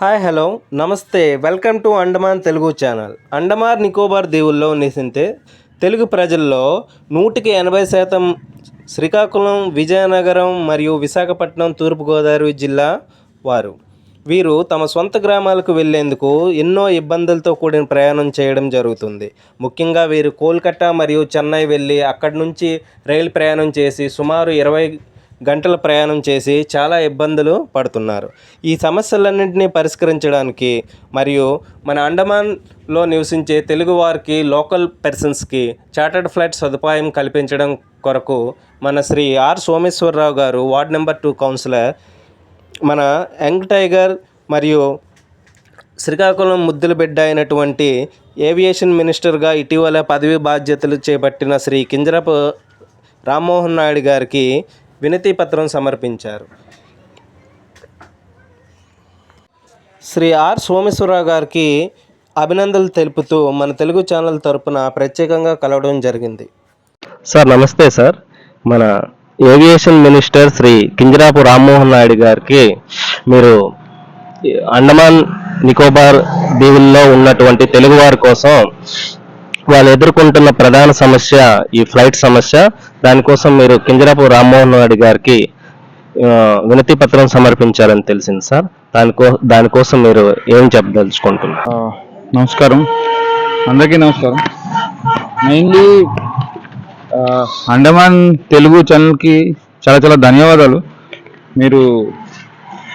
Hi hello నమస్తే welcome to Andaman Telugu channel. Andaman Nicobar దీవుల్లో నిసింతే తెలుగు ప్రజల్లో నూటికి ఎనభై శాతం శ్రీకాకుళం విజయనగరం మరియు విశాఖపట్నం తూర్పుగోదావరి జిల్లా వారు. వీరు తమ సొంత గ్రామాలకు వెళ్ళేందుకు ఎన్నో ఇబ్బందులతో కూడిన ప్రయాణం చేయడం జరుగుతుంది. ముఖ్యంగా వీరు కోల్కతా మరియు చెన్నై వెళ్ళి అక్కడి నుంచి రైలు ప్రయాణం చేసి సుమారు ఇరవై గంటల ప్రయాణం చేసి చాలా ఇబ్బందులు పడుతున్నారు. ఈ సమస్యలన్నింటినీ పరిష్కరించడానికి మరియు మన అండమాన్లో నివసించే తెలుగు వారికి లోకల్ పర్సన్స్కి చార్టర్డ్ ఫ్లైట్ సదుపాయం కల్పించడం కొరకు మన శ్రీ ఆర్ సోమేశ్వరరావు గారు వార్డ్ నెంబర్ టూ కౌన్సిలర్ మన యంగ్ టైగర్ మరియు శ్రీకాకుళం ముద్దుల బిడ్డ అయినటువంటి ఏవియేషన్ మినిస్టర్గా ఇటీవల పదవి బాధ్యతలు చేపట్టిన శ్రీ కింజరపు రామ్మోహన్ నాయుడు గారికి వినతి పత్రం సమర్పించారు. శ్రీ ఆర్ సోమేశ్వరరావు గారికి అభినందనలు తెలుపుతూ మన తెలుగు ఛానల్ తరపున ప్రత్యేకంగా కలవడం జరిగింది. సార్ నమస్తే సార్. మన ఏవియేషన్ మినిస్టర్ శ్రీ కింజరాపు రామ్మోహన్ నాయుడు గారికి మీరు అండమాన్ నికోబార్ దీవుల్లో ఉన్నటువంటి తెలుగువారి కోసం వాళ్ళు ఎదుర్కొంటున్న ప్రధాన సమస్య ఈ ఫ్లైట్ సమస్య. దానికోసం మీరు కింజరాపు రామ్మోహన్ నాయుడు గారికి వినతి పత్రం సమర్పించారని తెలిసింది సార్. దానికో దానికోసం మీరు ఏం చెప్పదలుచుకుంటున్నారు? నమస్కారం. అందరికీ నమస్కారం. మెయిన్లీ అండమాన్ తెలుగు ఛానల్కి చాలా చాలా ధన్యవాదాలు. మీరు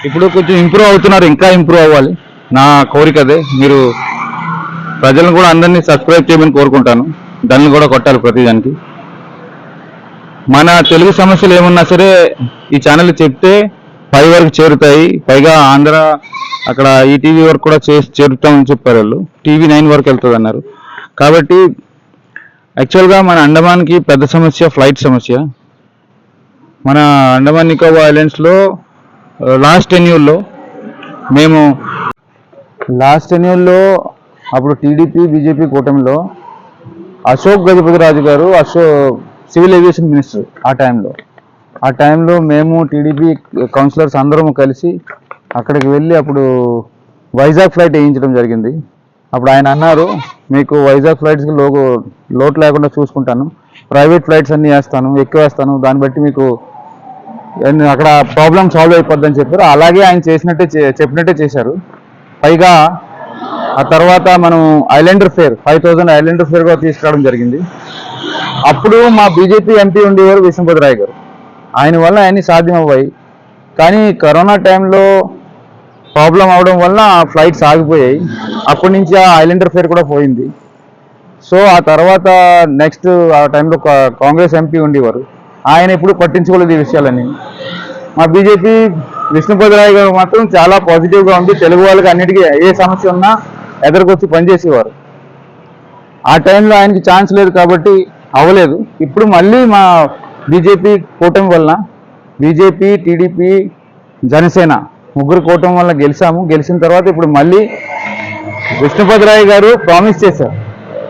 ఇప్పుడు కొంచెం ఇంప్రూవ్ అవుతున్నారు ఇంకా ఇంప్రూవ్ అవ్వాలి. నా కోరిక అదే. మీరు ప్రజలను కూడా అందరినీ సబ్స్క్రైబ్ చేయమని కోరుకుంటాను. దాన్ని కూడా కొట్టాలి ప్రతిదానికి మన తెలుగు సమస్యలు ఏమున్నా సరే ఈ ఛానల్ చెప్తే పై వరకు చేరుతాయి. పైగా ఆంధ్ర అక్కడ ఈ టీవీ వరకు కూడా చేసి చేరుతామని చెప్పారు వాళ్ళు. టీవీ నైన్ వరకు వెళ్తుంది అన్నారు కాబట్టి యాక్చువల్గా మన అండమాన్కి పెద్ద సమస్య ఫ్లైట్ సమస్య. మన అండమాన్ నికోబార్ ఐలాండ్స్లో లాస్ట్ uh, టెన్యూర్లో మేము లాస్ట్ టెన్యూర్లో అప్పుడు టీడీపీ బీజేపీ కూటమిలో అశోక్ గజపతి రాజు గారు అశోక్ సివిల్ ఏవియేషన్ మినిస్టర్ ఆ టైంలో. ఆ టైంలో మేము టీడీపీ కౌన్సిలర్స్ అందరం కలిసి అక్కడికి వెళ్ళి అప్పుడు వైజాగ్ ఫ్లైట్ వేయించడం జరిగింది. అప్పుడు ఆయన అన్నారు మీకు వైజాగ్ ఫ్లైట్స్కి లో లోటు లేకుండా చూసుకుంటాను. ప్రైవేట్ ఫ్లైట్స్ అన్నీ వేస్తాను ఎక్కువ వేస్తాను. దాన్ని బట్టి మీకు అక్కడ ప్రాబ్లం సాల్వ్ అయిపోద్దని చెప్పారు. అలాగే ఆయన చేసినట్టే చెప్పినట్టే చేశారు. పైగా ఆ తర్వాత మనం islander fare five thousand islander fare కూడా తీసుకురావడం జరిగింది. అప్పుడు మా బీజేపీ ఎంపీ ఉండేవారు విష్ణుపతిరాయ్ గారు. ఆయన వల్ల అన్ని సాధ్యం అవ్వాయి కానీ కరోనా టైంలో ప్రాబ్లం అవడం వల్ల ఆ ఫ్లైట్స్ ఆగిపోయాయి అప్పటి నుంచి ఆ ఐలాండర్ ఫేర్ కూడా పోయింది. సో ఆ తర్వాత నెక్స్ట్ ఆ టైంలో కా- కాంగ్రెస్ ఎంపీ ఉండేవారు. ఆయన ఎప్పుడు పట్టించుకోలేదు ఈ విషయాలని మా బీజేపీ విష్ణుపతిరాయ్ గారు మాత్రం చాలా పాజిటివ్గా ఉంది. తెలుగు వాళ్ళకి అన్నిటికీ ఏ సమస్య ఉన్నా ఎదురుకొచ్చి పనిచేసేవారు. ఆ టైంలో ఆయనకి ఛాన్స్ లేదు కాబట్టి అవ్వలేదు. ఇప్పుడు మళ్ళీ మా బీజేపీ కూటమి వలన బీజేపీ టీడీపీ జనసేన ముగ్గురు కూటమి వల్ల గెలిచాము. గెలిచిన తర్వాత ఇప్పుడు మళ్ళీ విష్ణుపతిరాయ్ గారు ప్రామిస్ చేశారు.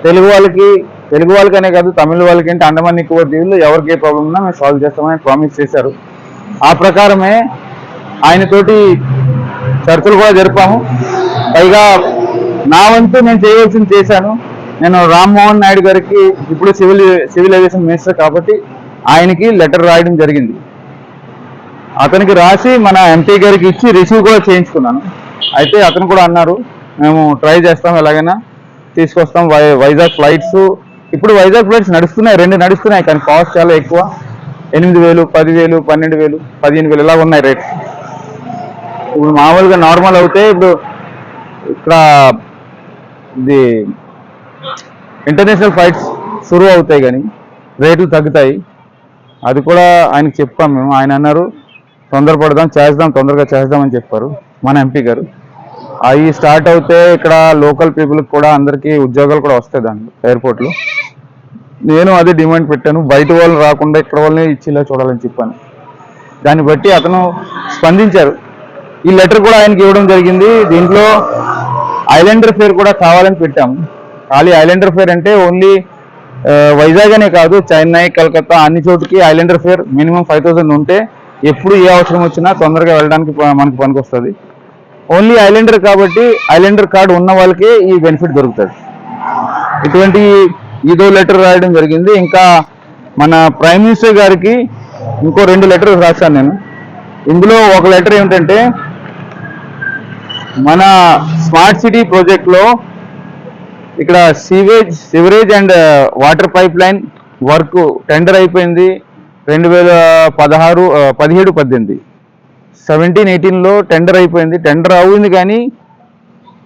తెలుగు వాళ్ళకి తెలుగు వాళ్ళకనే కాదు తమిళ వాళ్ళకి అంటే అండమాన్ నికోబార్ దీవుల్లో ఎవరికి ఏ ప్రాబ్లం ఉన్నా మేము సాల్వ్ చేస్తామని ప్రామిస్ చేశారు. ఆ ప్రకారమే ఆయనతోటి చర్చలు కూడా జరిపాము. పైగా నా వంతు నేను చేయవలసింది చేశాను. నేను రామ్మోహన్ నాయుడు గారికి ఇప్పుడు సివిల్ సివిల్ ఏవియేషన్ మినిస్టర్ కాబట్టి ఆయనకి లెటర్ రాయడం జరిగింది. అతనికి రాసి మన ఎంపీ గారికి ఇచ్చి రిసీవ్ కూడా చేయించుకున్నాను. అయితే అతను కూడా అన్నారు మేము ట్రై చేస్తాం ఎలాగైనా తీసుకొస్తాం వై వైజాగ్ ఫ్లైట్స్. ఇప్పుడు వైజాగ్ ఫ్లైట్స్ నడుస్తున్నాయి రెండు నడుస్తున్నాయి కానీ కాస్ట్ చాలా ఎక్కువ. ఎనిమిది వేలు పదివేలు పన్నెండు వేలు పదిహేను వేలు ఇలా ఉన్నాయి రేట్స్. ఇప్పుడు మామూలుగా నార్మల్ అవుతే ఇప్పుడు ఇక్కడ ఇది ఇంటర్నేషనల్ ఫైట్స్ సురువు అవుతాయి కానీ రేట్లు తగ్గుతాయి. అది కూడా ఆయనకి చెప్పాం మేము. ఆయన అన్నారు తొందరపడదాం చేద్దాం తొందరగా చేద్దామని చెప్పారు మన ఎంపీ గారు. అవి స్టార్ట్ అవుతే ఇక్కడ లోకల్ పీపుల్కి కూడా అందరికీ ఉద్యోగాలు కూడా వస్తాయి దాంట్లో ఎయిర్పోర్ట్లో నేను అదే డిమాండ్ పెట్టాను. బయట వాళ్ళు రాకుండా ఇక్కడ వాళ్ళని ఇచ్చేలా చూడాలని చెప్పాను. దాన్ని బట్టి అతను స్పందించారు. ఈ లెటర్ కూడా ఆయనకి ఇవ్వడం జరిగింది. దీంట్లో ఐలాండర్ ఫేర్ కూడా కావాలని పెట్టాము ఖాళీ ఐలాండర్ ఫేర్ అంటే ఓన్లీ వైజాగ్ అనే కాదు చెన్నై కలకత్తా అన్ని చోటుకి islander fare minimum five thousand ఉంటే ఎప్పుడు ఏ అవసరం వచ్చినా తొందరగా వెళ్ళడానికి ప- మనకు పనికొస్తుంది. ఓన్లీ ఐలాండర్ కాబట్టి ఐలాండర్ కార్డు ఉన్న వాళ్ళకే ఈ బెనిఫిట్ దొరుకుతుంది. ఇటువంటి ఇదో లెటర్ రాయడం జరిగింది. ఇంకా మన ప్రైమ్ మినిస్టర్ గారికి ఇంకో రెండు లెటర్స్ రాశాను నేను. ఇందులో ఒక లెటర్ ఏమిటంటే మన స్మార్ట్ సిటీ ప్రాజెక్ట్లో ఇక్కడ sewage sewerage and water pipeline work tender అయిపోయింది. రెండు వేల పదహారు uh, పదిహేడు పద్దెనిమిది. సెవెంటీన్ ఎయిటీన్లో టెండర్ అయిపోయింది. టెండర్ అయింది కానీ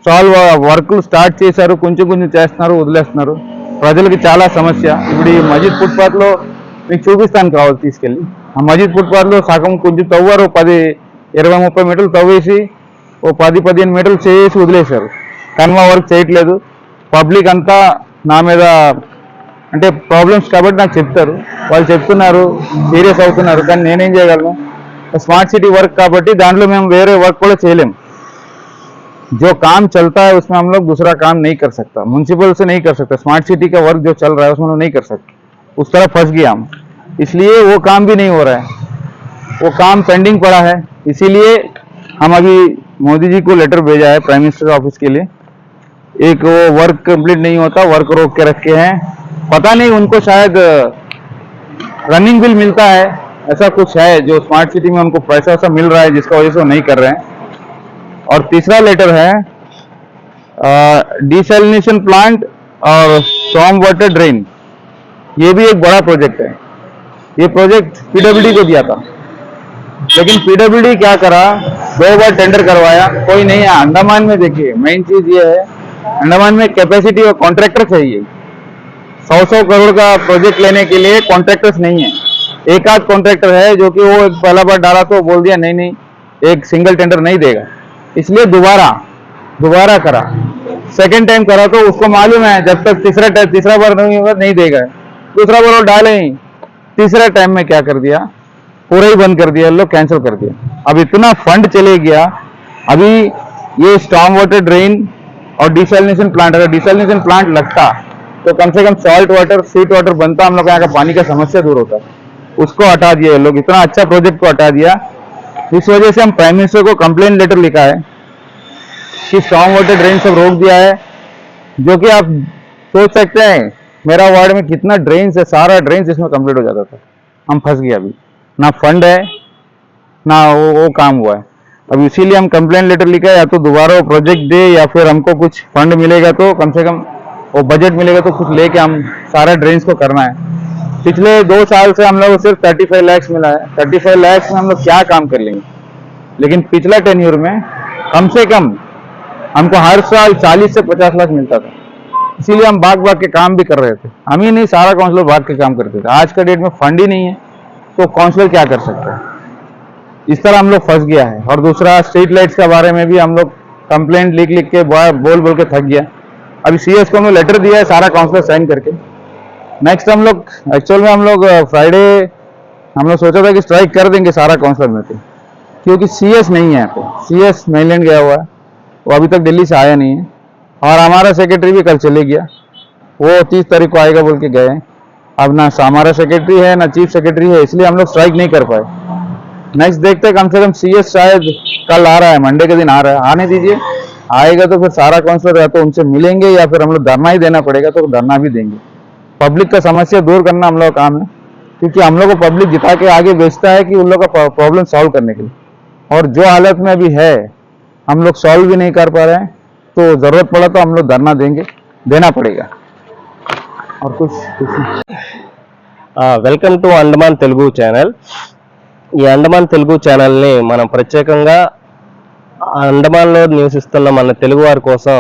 సాల్వ్ వర్క్లు స్టార్ట్ చేశారు. కొంచెం కొంచెం చేస్తున్నారు వదిలేస్తున్నారు. ప్రజలకి చాలా సమస్య. ఇప్పుడు ఈ మజీద్ ఫుట్పాత్లో మీకు చూపిస్తాను కావాలి తీసుకెళ్ళి. ఆ మజీద్ ఫుట్పాత్లో సగం కొంచెం తవ్వారు. పది ఇరవై ముప్పై మీటర్లు తవ్వేసి ఓ పది పదిహేను మీటర్లు చేసి వదిలేశారు కన్వా వర్క్ చేయట్లేదు పబ్లిక్ అంతా నా మీద అంటే ప్రాబ్లమ్స్ కాబట్టి నాకు చెప్తారు వాళ్ళు చెప్తున్నారు సీరియస్ అవుతున్నారు కానీ నేనేం చేయగలను స్మార్ట్ సిటీ వర్క్ కాబట్టి దాంట్లో మేము వేరే వర్క్ కూడా చేయలేము जो काम चलता है उसमें हम लोग दूसरा काम नहीं कर सकता म्यूनसिपल से नहीं कर सकता स्मार्ट सिटी का वर्क जो चल रहा है उसमें हम लोग नहीं कर सकते उस तरह फंस गया हम इसलिए वो काम भी नहीं हो रहा है वो काम पेंडिंग पड़ा है इसीलिए हम अभी मोदी जी को लेटर भेजा है प्राइम मिनिस्टर ऑफ़िस के लिए। एक वो वर्क कंप्लीट नहीं होता वर्क रोक के रखे हैं। पता नहीं, उनको शायद रनिंग बिल मिलता है। ऐसा कुछ है जो स्मार्ट सिटी में उनको पैसा वैसा मिल रहा है, जिसका वजह से वो नहीं कर रहे हैं। और तीसरा लेटर है डिसलिनेशन प्लांट और स्टॉम वाटर ड्रेन ये भी एक बड़ा प्रोजेक्ट है। ये प्रोजेक्ट पीडब्ल्यूडी को दिया था। लेकिन पीडब्ल्यूडी क्या करा? दो बार टेंडर करवाया, कोई नहीं है। अंडमान में देखिए मेन चीज़ ये है, अंडमान में कैपेसिटी और कॉन्ट्रैक्टर चाहिए। सौ सौ करोड़ का प्रोजेक्ट लेने के लिए कॉन्ट्रैक्टर्स नहीं है। एक आध कॉन्ट्रैक्टर है जो कि वो पहला बार डाला तो बोल दिया, नहीं नहीं, एक सिंगल टेंडर नहीं देगा। इसलिए दोबारा दोबारा करा। सेकेंड टाइम करा तो उसको मालूम है, जब तक तीसरा टाइम तीसरा बार नहीं होगा नहीं देगा। दूसरा बार वो डाले। ही तीसरा टाइम में क्या कर दिया? पूरा ही बंद कर दिया लोग कैंसिल कर दिया। अब इतना फंड चले गया, अभी ये स्टॉम वाटर ड्रेन और डिसलिनेशन प्लांट अगर डिसलिनेशन प्लांट लगता तो कम से कम सॉल्ट वाटर स्वीट वाटर बनता, हम लोग यहाँ का पानी का समस्या दूर होता। उसको हटा दिया ये लोग, इतना अच्छा प्रोजेक्ट को हटा दिया। इस वजह से हम प्राइम मिनिस्टर को कंप्लेन लेटर लिखा है कि स्ट्रॉन्ग वाटर ड्रेन सब रोक दिया है। जो कि आप सोच सकते हैं, मेरा वार्ड में कितना ड्रेन है, सारा ड्रेन इसमें कंप्लीट हो जाता था। हम फंस गए अभी। ना फंड है ना वो, वो काम हुआ है। अब इसीलिए हम कंप्लेन लेटर लिखा है या तो दोबारा वो प्रोजेक्ट दे या फिर हमको कुछ फंड मिलेगा तो कम से कम वो बजट मिलेगा तो कुछ लेके हम सारा ड्रेन्स को करना है। पिछले दो साल से हम लोग को सिर्फ़ थर्टी फाइव लैक्स मिला है। थर्टी फाइव लैक्स में हम लोग क्या काम कर लेंगे? लेकिन पिछला टेन्यूर में कम से कम हमको हर साल चालीस से पचास लाख मिलता था। इसीलिए हम भाग भाग के काम भी कर रहे थे। हम ही नहीं सारा काउंसलर भाग के काम करते थे। आज का डेट में फंड ही नहीं है। तो काउंसलर क्या कर सकता है? इस तरह हम लोग फंस गया है। और दूसरा स्ट्रीट लाइट्स के बारे में भी हम लोग कंप्लेंट लिख लिख के बोल बोल के थक गया। अभी सीएस को हम लोग लेटर दिया है, सारा काउंसलर साइन करके। नेक्स्ट हम लोग एक्चुअल में हम लोग फ्राइडे हम लोग सोचा था कि स्ट्राइक कर देंगे सारा काउंसलर में से। क्योंकि सीएस नहीं है यहाँ पे। सीएस मेनलैंड गया हुआ है। वो अभी तक दिल्ली से आया नहीं है। और हमारा सेक्रेटरी भी कल चले गया। वो तीस तारीख को आएगा बोल के गए हैं। अब ना हमारा सेक्रेटरी है, ना चीफ सेक्रेटरी है, इसलिए हम लोग स्ट्राइक नहीं कर पाए। नेक्स्ट देखते कम से कम सीएस शायद कल आ रहा है मंडे के दिन आ रहा है। आने दीजिए। आएगा तो फिर सारा काउंसलर या तो उनसे मिलेंगे या फिर हम लोग धरना ही देना पड़ेगा तो धरना भी देंगे। पब्लिक का समस्या दूर करना हम लोग का काम है, क्योंकि हम लोग को पब्लिक जिता के आगे बेचता है कि उन लोग का प्रॉब्लम सॉल्व करने के लिए। और जो हालत में अभी है, हम लोग सॉल्व भी नहीं कर पा रहे हैं तो ज़रूरत पड़ा तो हम लोग धरना देंगे, देना पड़ेगा। और कुछ कुछ नहीं। Welcome to Andaman Telugu channel ఈ అండమాన్ తెలుగు ఛానల్ని మనం ప్రత్యేకంగా అండమాన్లో నివసిస్తున్న మన తెలుగు వారి కోసం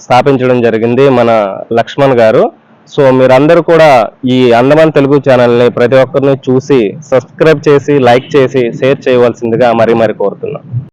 స్థాపించడం జరిగింది మన లక్ష్మణ్ గారు సో మీరందరూ కూడా ఈ అండమాన్ తెలుగు ఛానల్ని ప్రతి ఒక్కరిని చూసి సబ్స్క్రైబ్ చేసి లైక్ చేసి షేర్ చేయవలసిందిగా మరీ మరి కోరుతున్నాం